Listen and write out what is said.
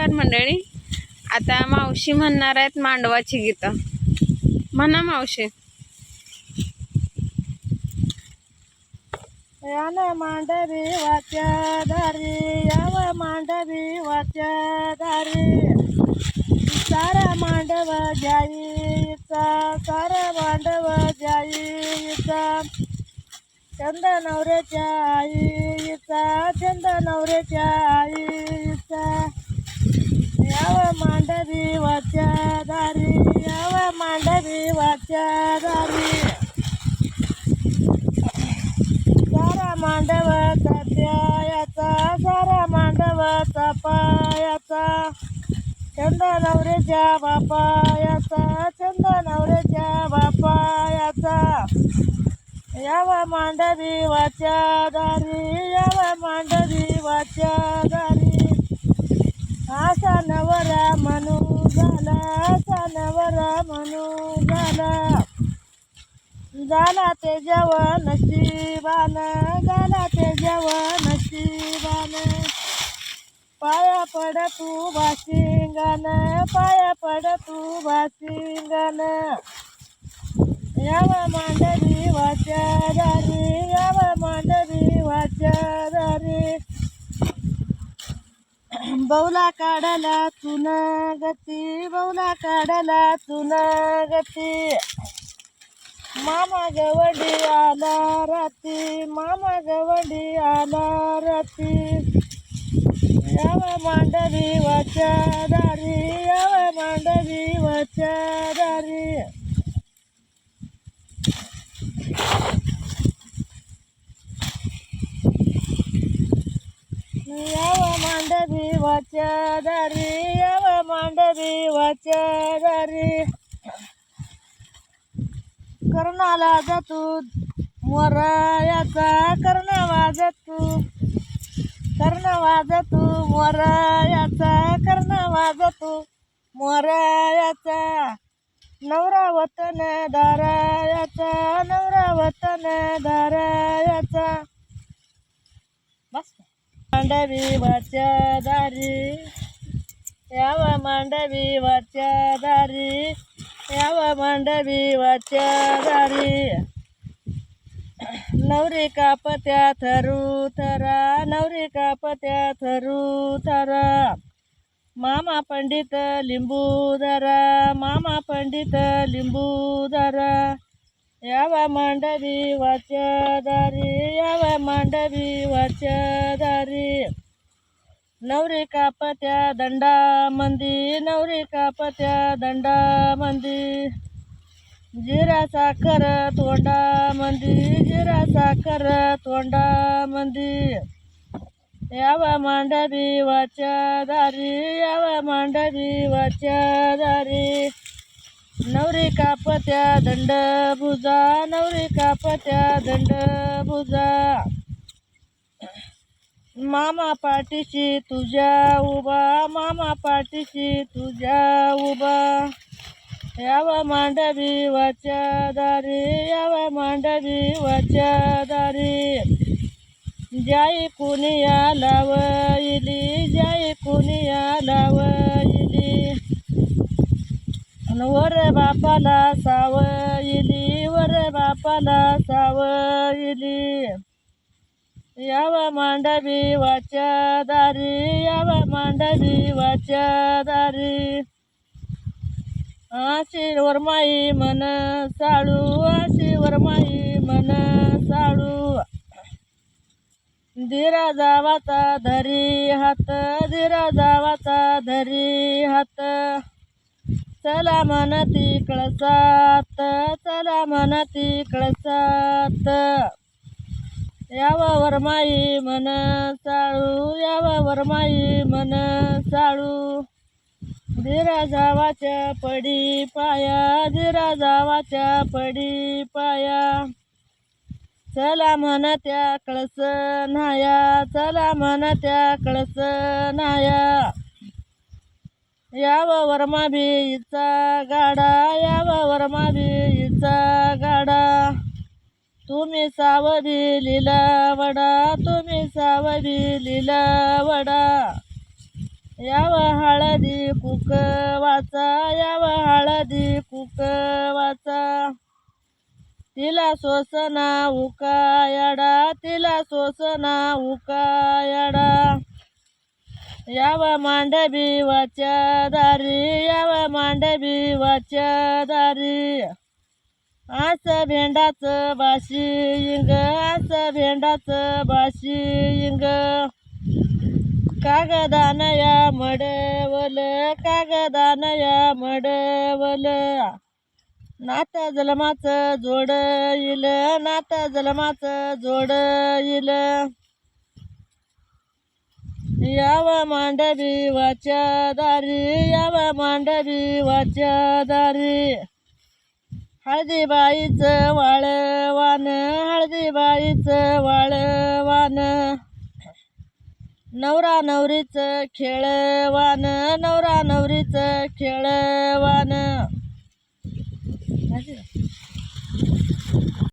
नमस्कार मंडळी. आता मावशी म्हणणार आहेत मांडवाची गीतं. म्हणा मावशी. यान मांडवी वाच्या दारी याव मांडवी वाच्या दारी. सारा मांडव जाईचा सारा मांडव जाईचा चंद नवऱ्याच्या आईचा चंद नवऱ्याच्या आईचा. याव मांडवी वाच्या दारी याव मांडवी वाच्या दारी. सारा मांडव पायाचा सारा मांडव पायाचा. चंद नवरेच्या बापायाचा चंद नवरेच्या बापायाचा. यावा मांडवी वाच्या दारी यावा मांडवी वाच्या दारी. असा नवरा म्हणू झाला असा नवरा म्हणू झाला. झाला ते जेवण नशिबान झाला ते जेवण नशिबान. पाया पड तू भाशिंगन पाया पड तू भाशिंगन याव मांडवी वाच्या दारी याव मांडवी वाच्या बौला काढला तुन गती बौला काढला तुन गती. मामा गवडी आला राती मामा गवडी आला राती याव मांडवी वाच्या दारी याव मांडवी वाच्या दारी. याव मांडवी वाच्या दारी याव मांडवी वाच्या दारी. कर्णाला जातो मोरायाचा कर्ण वाजतो कर्ण वाजतो मोरायाचा कर्ण वाजतो मोरयाचा नवरा वतन दारायाचा नवरा वतन दारायाचा. मांडवी वाच्या दारी. याव मांडवी वाच्या दारी. याव मांडवी वाच्या दारी. नवरी कापत्या थरू थरा नवरी कापत्या थरू थरा. मामा पंडित लिंबू धरा मामा पंडित लिंबू धरा यावा मांडवी वाच्या दारी यावा मांडवी वाच्या दारी नवरी कापत्या दंडा मंदी नवरी कापत्या दंडा मंदी जिरा साखर तोंडा मंदी जिरा साखर तोंडा मंदी यावा मांडवी वाच्या दारी यावा मांडवी वाच्या दारी नवरी कापत्या दंड भुजा नवरी कापत्या दंड भुजा मामा पाठीशी तुझ्या उभा मामा पाठीशी तुझ्या उभा. यावा मांडवी वाच्या दारी यावा मांडवी वाच्या दारी. जाई कुनिया लावईली जाई कुनिया लावईली अन वर बापाला सावईली वर बापाला सावईली याव मांडवी वाच्या दारी याव मांडवी वाच्या दारी. आशी वरमाई मन साळू आशी वरमाई मन साळू. धीरा जावाचा धरी हात धीरा जावाचा धरी हात. चला म्हणती कळसात चला म्हणती कळसात यावावर वरमाई मन चाळू यावावर वरमाई मन चाळू धीरा जावाच्या पडी पाया धीरा जावाच्या पडी पाया. चला म्हणत्या कळस नाया चला म्हणत्या कळस नाया. याव वरमा बीचा गाडा याव वरमा बीचा गाडा. तुम्ही सावधी लिला वडा तुम्ही सावधी लिला वडा. याव हळदी कुकवाचा याव हळदी कुकवाचा तिला सोसना उकायडा तिला सोसना उकायडा. याव मांडवी वाच्या दारी याव मांडवी वाच्या दारी आस भेंडाचं बाशी इंग आस भेंडाचं बाशी इंग कागदान या मडवल कागदान या मडवल नात जलमाचं जोड येईल नात जलमाचं जोड येईल यावा मांडवी वाच्या दारी मांडवी वाच्या दारी हळदीबाईचं वाळवान हळदीबाईचं वाळवान नवरा नवरीचं खेळवान नवरा नवरीचं खेळवान